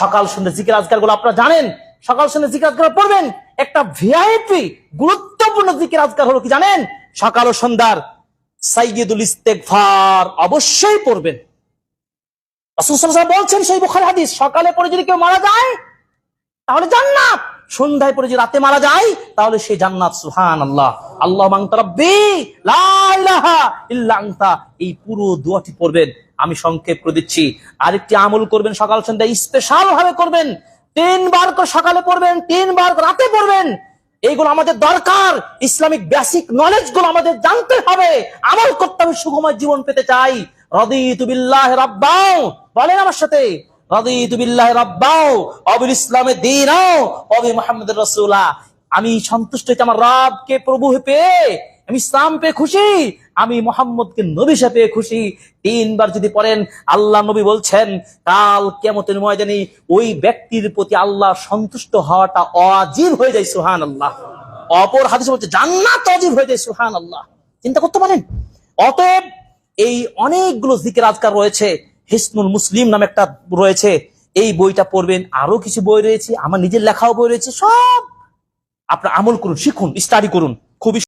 সকাল সন্ধ্যে জিকির আজকারগুলো আপনারা জানেন। সকাল সন্ধ্যে জিকির আজকার পড়বেন। একটা ভিআইপি গুরুত্বপূর্ণ জিকির আজকার হলো কি জানেন? সকাল ও সন্ধ্যার সাইয়দুল ইস্তেগফার অবশ্যই পড়বেন। বলছেন সেই বুখারী হাদিস, সকালে পড়ে যদি কেউ মারা যায়, তাহলে জান্নাত। সন্ধ্যায় পরে যদি রাতে মারা যায়, তাহলে সে জান্নাত সুহান আল্লাহ আল্লাহ মাংতারাব্বি ইলাহা এই পুরো দোয়াটি পড়বেন, আমি সংক্ষেপ করে দিচ্ছি। আরেকটি আমল করবেন সকাল সন্ধ্যায় স্পেশাল ভাবে করবেন। তিনবার করে সকালে পড়বেন, তিনবার করে রাতে পড়বেন। এইগুলো আমাদের দরকার। ইসলামিক বেসিক নলেজগুলো আমাদের জানতে হবে। আমল করতে হবে সুগময় জীবন পেতে চাই। রদিতু বিল্লাহ রাব্বাও বলেন আমার সাথে, রাদিতু বিল্লাহি রাব্বাও অবিল ইসলামে দীনাও অবি মুহাম্মাদুর রাসূলা আমি সন্তুষ্ট হইতে আমার রবকে প্রভু পেয়ে। আমি ইসলাম পেয়ে খুশি, আমি মোহাম্মদকে নবী পেয়ে খুশি। তিনবার যদি পড়েন, আল্লাহ নবী বলছেন, কাল কেমতের ময়দানে ওই ব্যক্তির প্রতি আল্লাহ সন্তুষ্ট হওয়াটা অজীব হয়ে যায় সুহান আল্লাহ অপর হাদিসে বলছে, জান্নাত অজীব হয়ে যায় সুহান আল্লাহ চিন্তা করতে পারেন? অতএব এই অনেকগুলো জিকির আজকার রয়েছে, হিসনুল মুসলিম নামে একটা রয়েছে, এই বইটা পড়বেন আরও কিছু বই রয়েছে, আমার নিজের লেখাও বই রয়েছে, সব আপনার আমল করুন, শিখুন স্টাডি করুন, খুবই